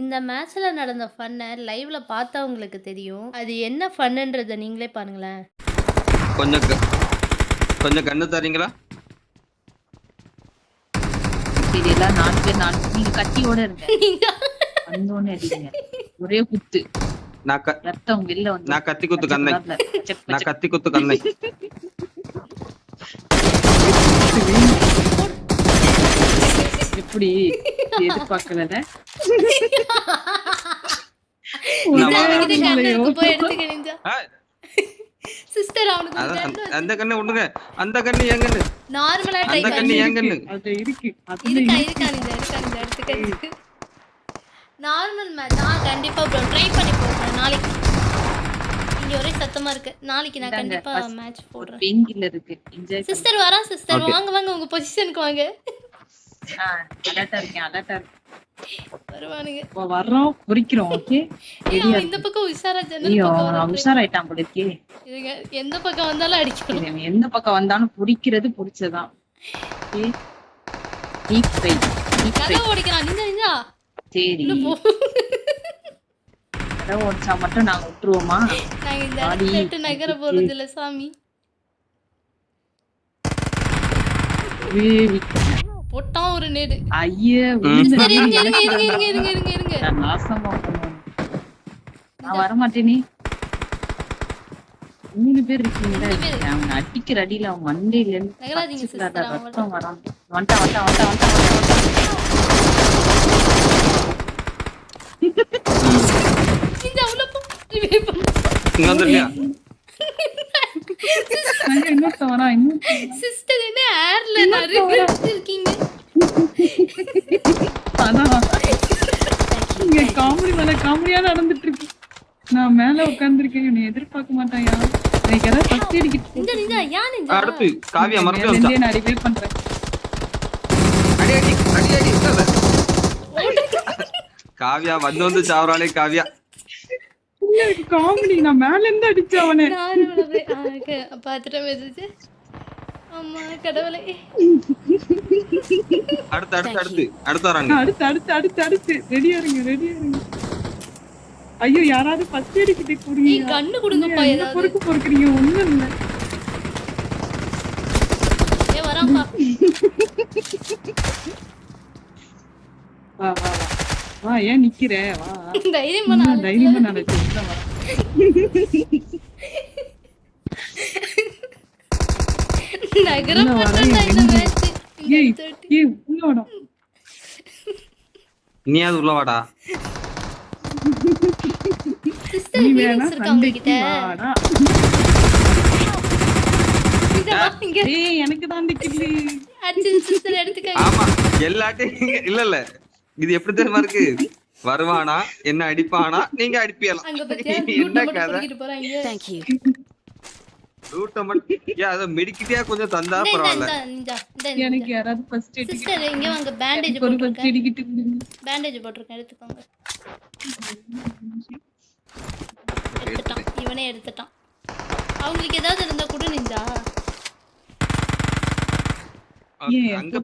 இந்த மேட்ச்ல நடந்த ஃபன்னை லைவ்ல பார்த்தவங்களுக்கு தெரியும். அது என்ன ஃபன்னுன்றத நீங்களே பாருங்களேன். கொஞ்சம் கொஞ்சம் கண்ணு தரீங்களா? சரி எல்லாம் நாலு பேர் நாலு நீங்க கத்தியோட இருங்க வந்தோடனே அடிங்க. ஒரே குத்து. நான் ரத்தம் வெளில வந்து நான் கத்தி குத்து கண்ணை. நான் கத்தி குத்து கண்ணை. எப்படி? எதிர்பார்க்கல ஆ, சிஸ்டர் அவனுக்கு அந்த- கண்ணு அந்த கண்ணு என் கண்ணு. நார்மலா ட்ரை அந்த கண்ணு பண்ணி என் கண்ணு. அது இருக்கு. அதுல இருக்கா இருக்கா. நீங்க இருக்கா நீங்க எடுத்துக்க நார்மல் மேட்ச் நான் கண்டிப்பா ப்ரோ ட்ரை பண்ணி போடுறேன். நாளைக்கு. இங்க ஒரே சத்தமா இருக்கு. நாளைக்கு நான் கண்டிப்பா மேட்ச் போடுறேன். பெயின் கில்லர் இருக்கு. என்ஜாய் சிஸ்டர் வரா சிஸ்டர். வாங்க வாங்க. உங்க பொசிஷனுக்கு வாங்க. அலர்ட்டா இருக்கேன் அலர்ட்டா இருக்கேன். வருவானுங்க. இப்போ வர்றோம் குறிக்கிறோம் ஓகே ஏய், அவன் இந்த பக்கம் உஷாரா ஜன்னல் ஐயோ பக்கம் அவன் வரான். உஷாராயிட்டான் போல இருக்கே. இதுங்க எந்த பக்கம் வந்தாலும் அடிக்கணும் எந்த பக்கம் வந்தாலும் புடிக்கிறது புடிச்சதான் டீப் நிஞ்சா நிஞ்சா சரி. உடைச்சா மட்டும் நாங்க விட்டுருவோமா? நாங்க இந்த ஆடி, இடத்த விட்டு நகர போறது இல்ல சாமி. போட்டான் ஒரு நேடு ஐயே சரி இருங்க இருங்க இருங்க இருங்க இருங்க இருங்க இருங்க. நான் நாசமா நான் வரமாட்டேனே மூணு பேர் இருக்கீங்களா. அவங்க அடிக்கிற அடியில அவங்க மண்டையில இருந்து நகராதீங்க. ரத்தம் வரான் வந்துட்டா நிஞ்சா உள்ள போ revive பண்ணு. இங்க இன்னொருத்தன் சிஸ்டர் என்ன ஏர்ல இருக்கீங்க அதான் இங்க காமெடி மேல காமெடியா நடந்துட்டு இருக்கு. நான் மேல உட்கார்ந்துருக்கேன். என்னை எதிர்பார்க்க மாட்டாயா எனக்கு யாராவது ஃபர்ஸ்ட் நிஞ்சா யா நிஞ்சா அடுத்து காவியா மறுபடியும் இருந்தே நான் ரிவைவ் பண்றேன். அடி அடி அடி அடி இல்ல, இல்ல. காவியா வந்து வந்து சாவறாளே காவியா. காமெடி நான் மேல இருந்து அடிச்சேன் அவனை. நானும் உள்ள போய்- ஆ, okay. பாத்துட்டேன் மெசேஜ் அம்மா கடவுளே. அடுத்து அடுத்து அடுத்து. அடுத்து வராங்க. அடுத்து அடுத்து அடுத்து அடுத்து. ரெடியா இருங்க ரெடியா இருங்க ஐயோ யாராவது ஃபர்ஸ்ட் எய்ட் கிட்ட நீ கொடுங்க கண்ணு கொடுங்கப்பா என்ன ஏதாவது. பொறுக்கு பொறுக்குறீங்க? ஒண்ணும் இல்ல. ஏ வா வா வா. வா ஏன் நிக்கிற? வா தைரியம் பண்ண தைரியமா பண்ணா ஏய் ஏய் உள்ள வாடா. நீ வேணா சண்டைக்கு எனக்கு தான் சிஸ்டர் எடுத்துக்க ஆமா எல்லாட்டையும் இல்ல இல்ல. இது எப்படி தெரியுமா இருக்கு? வருவானா? என்ன அடிப்பானா? நீங்க அடிப்பியலாம் என்ன கதை? ரூட்டை மட்டும் ஏன் அதை மெடிக்கிட்டே கொஞ்சம் தந்தா இந்த இந்த பரவாயில்ல. இந்த இந்த இந்த எனக்கு யாராவது ஃபர்ஸ்ட் எய்ட் சிஸ்டர் இங்க வாங்க பேண்டேஜ் போட்டுருக்கேன். பேண்டேஜ் போட்டிருக்கேன் எடுத்துக்கோங்க. எடுத்துட்டான். இவனே எடுத்துட்டான். அவங்களுக்கு ஏதாவது இருந்தா கூட நிஞ்சா. அங்க